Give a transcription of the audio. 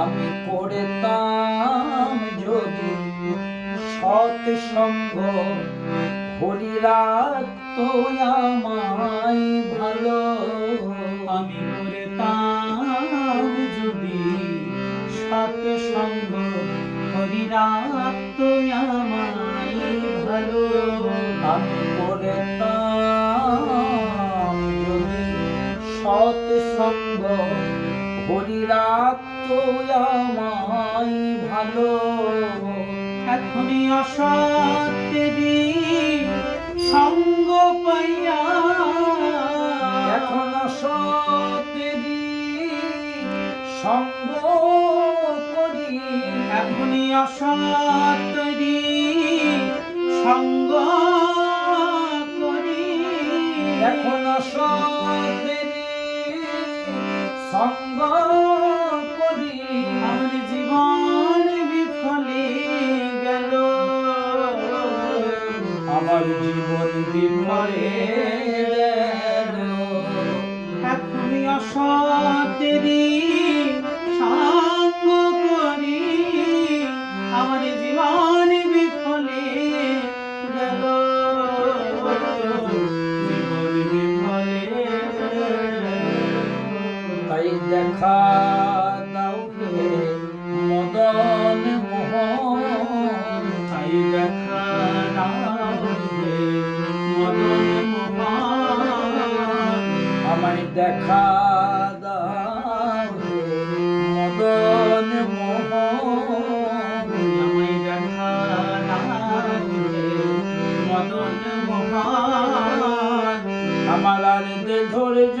আমি করেতাম যদি সৎ সঙ্গ তো আমায়। আমি করতাম যদি সৎ ভালো এখনই অসতেরি সঙ্গ পাইয়া। এখন সতেরি সঙ্গ করি। এখনই অসতেরি সঙ্গ করি। এখন সতেরি সঙ্গ করি। আমার জীবন বিফলে গেল। আমার জীবন বিফলে দেখা দাও মদন মোহন তাই দেখা নামে মদন মোহন। আমায় দেখা দাও হে মদন মোহন দেখা মদন মোহন। আমার ধৈর্য